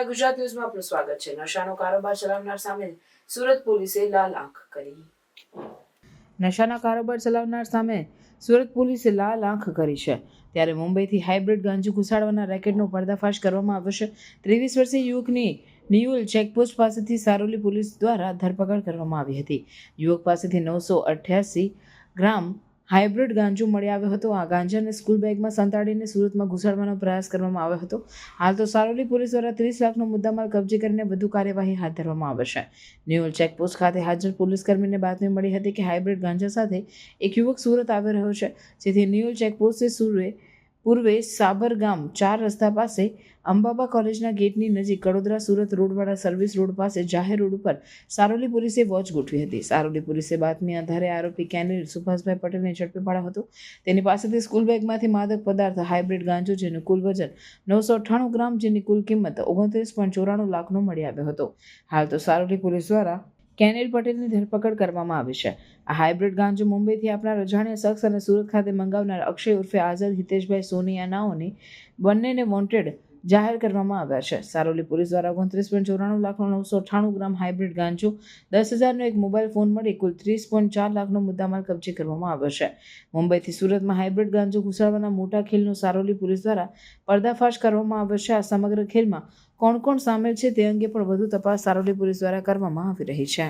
નમસ્કાર ગુજરાત ન્યૂઝમાં આપનું સ્વાગત છે. નશાનો કારોબાર ચલાવનાર સામે સુરત પોલીસે લાલ આંખ કરી. નશાના કારોબાર ચલાવનાર સામે સુરત પોલીસે લાલ આંખ કરી છે. ત્યારે મુંબઈથી હાઇબ્રિડ ગાંજુ ઘુસાડવાના રેકેટનો પર્દાફાશ કરવામાં આવ્યો છે. ત્રેવીસ વર્ષીય યુવકની નિયુલ ચેકપોસ્ટ પાસેથી સારોલી પોલીસ દ્વારા ધરપકડ કરવામાં આવી હતી. યુવક પાસેથી નવસો અઠ્યાસી ગ્રામ હાઇબ્રિડ ગાંજો મળી આવ્યો હતો. આ ગાંજાને સ્કૂલ બેગમાં સંતાડીને સુરતમાં ઘુસાડવાનો પ્રયાસ કરવામાં આવ્યો હતો. હાલ તો સારોલી પોલીસ દ્વારા ત્રીસ લાખનો મુદ્દામાલ કબજે કરીને વધુ કાર્યવાહી હાથ ધરવામાં આવે છે. ન્યુઅલ ચેકપોસ્ટ ખાતે હાજર પોલીસકર્મીને બાતમી મળી હતી કે હાઇબ્રિડ ગાંજા સાથે એક યુવક સુરત આવી રહ્યો છે. જેથી ન્યુઅલ ચેકપોસ્ટે સુરે પૂર્વે સાબરગામ ચાર રસ્તા પાસે અંબાબા કોલેજના ગેટની નજીક કડોદરા સુરત રોડવાળા સર્વિસ રોડ પાસે જાહેર રોડ ઉપર સારોલી પોલીસે વોચ ગોઠવી હતી. સારોલી પોલીસે બાતમી આધારે આરોપી કેનેલ સુભાષભાઈ પટેલને ઝડપી પાડ્યો હતો. તેની પાસેથી સ્કૂલ બેગમાંથી માદક પદાર્થ, હાઇબ્રિડ ગાંજો જેનું કુલ વજન નવસો અઠ્ઠાણું ગ્રામ જેની કુલ કિંમત ઓગણત્રીસ પોઈન્ટ ચોરાણું લાખનો મળી આવ્યો હતો. હાલ તો સારોલી પોલીસ દ્વારા કેનિલ પટેલની ધરપકડ કરવામાં આવી છે. આ હાઇબ્રિડ ગાંજો મુંબઈથી આપણા અજાણ્યા શખ્સ અને સુરત ખાતે મંગાવનાર અક્ષય ઉર્ફે આઝાદ હિતેશભાઈ સોનિયા નાઓની બંનેને વોન્ટેડ જાહેર કરવામાં આવ્યા છે. સારોલી પોલીસ દ્વારા ઓગણત્રીસ પોઈન્ટ ચોરાણું લાખનો નવસો અઠાણું ગ્રામ હાઇબ્રિડ ગાંજો, દસ હજારનો એક મોબાઈલ ફોન મળી, કુલ ત્રીસ પોઈન્ટ ચાર લાખનો મુદ્દામાલ કબજે કરવામાં આવ્યો છે. મુંબઈથી સુરતમાં હાઇબ્રિડ ગાંજો ઘુસાડવાના મોટા ખેલનો સારોલી પોલીસ દ્વારા પર્દાફાશ કરવામાં આવ્યો છે. આ સમગ્ર ખેલમાં કોણ કોણ સામેલ છે તે અંગે પણ વધુ તપાસ સારોલી પોલીસ દ્વારા કરવામાં આવી રહી છે.